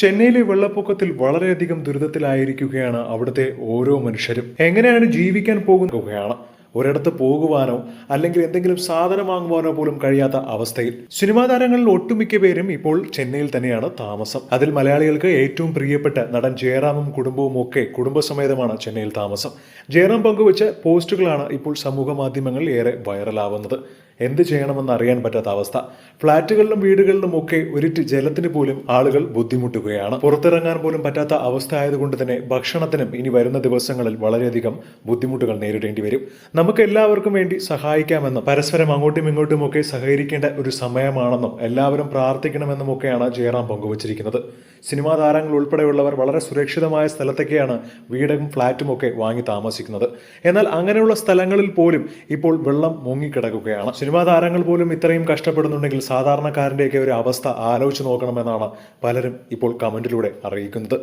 ചെന്നൈയിലെ വെള്ളപ്പൊക്കത്തിൽ വളരെയധികം ദുരിതത്തിലായിരിക്കുകയാണ് അവിടുത്തെ ഓരോ മനുഷ്യരും. എങ്ങനെയാണ് ജീവിക്കാൻ പോകുകയാണ് ഒരിടത്ത് പോകുവാനോ അല്ലെങ്കിൽ എന്തെങ്കിലും സാധനം വാങ്ങുവാനോ പോലും കഴിയാത്ത അവസ്ഥയിൽ. സിനിമാ താരങ്ങളിൽ ഒട്ടുമിക്ക പേരും ഇപ്പോൾ ചെന്നൈയിൽ തന്നെയാണ് താമസം. അതിൽ മലയാളികൾക്ക് ഏറ്റവും പ്രിയപ്പെട്ട നടൻ ജയറാമും കുടുംബവും ഒക്കെ കുടുംബസമേതമാണ് ചെന്നൈയിൽ താമസം. ജയറാം പങ്കുവച്ച പോസ്റ്റുകളാണ് ഇപ്പോൾ സമൂഹ മാധ്യമങ്ങളിൽ ഏറെ വൈറലാവുന്നത്. എന്ത് ചെയ്യണമെന്ന് അറിയാൻ പറ്റാത്ത അവസ്ഥ. ഫ്ളാറ്റുകളിലും വീടുകളിലും ഒക്കെ ഒരിറ്റ് ജലത്തിന് പോലും ആളുകൾ ബുദ്ധിമുട്ടുകയാണ്. പുറത്തിറങ്ങാൻ പോലും പറ്റാത്ത അവസ്ഥ ആയതുകൊണ്ട് തന്നെ ഭക്ഷണത്തിനും ഇനി വരുന്ന ദിവസങ്ങളിൽ വളരെയധികം ബുദ്ധിമുട്ടുകൾ നേരിടേണ്ടി വരും. നമുക്ക് എല്ലാവർക്കും വേണ്ടി സഹായിക്കാമെന്നും പരസ്പരം അങ്ങോട്ടും ഇങ്ങോട്ടും ഒക്കെ സഹകരിക്കേണ്ട ഒരു സമയമാണെന്നും എല്ലാവരും പ്രാർത്ഥിക്കണമെന്നും ഒക്കെയാണ് ജയറാം പങ്കുവച്ചിരിക്കുന്നത്. സിനിമാ താരങ്ങൾ ഉൾപ്പെടെയുള്ളവർ വളരെ സുരക്ഷിതമായ സ്ഥലത്തൊക്കെയാണ് വീടും ഫ്ളാറ്റും ഒക്കെ വാങ്ങി താമസിക്കുന്നത്. എന്നാൽ അങ്ങനെയുള്ള സ്ഥലങ്ങളിൽ പോലും ഇപ്പോൾ വെള്ളം മുങ്ങിക്കിടക്കുകയാണ്. സിനിമാ താരങ്ങൾ പോലും ഇത്രയും കഷ്ടപ്പെടുന്നുണ്ടെങ്കിൽ സാധാരണക്കാരന്റെയൊക്കെ ഒരു അവസ്ഥ ആലോചിച്ച് നോക്കണമെന്നാണ് പലരും ഇപ്പോൾ കമന്റിലൂടെ അറിയിക്കുന്നത്.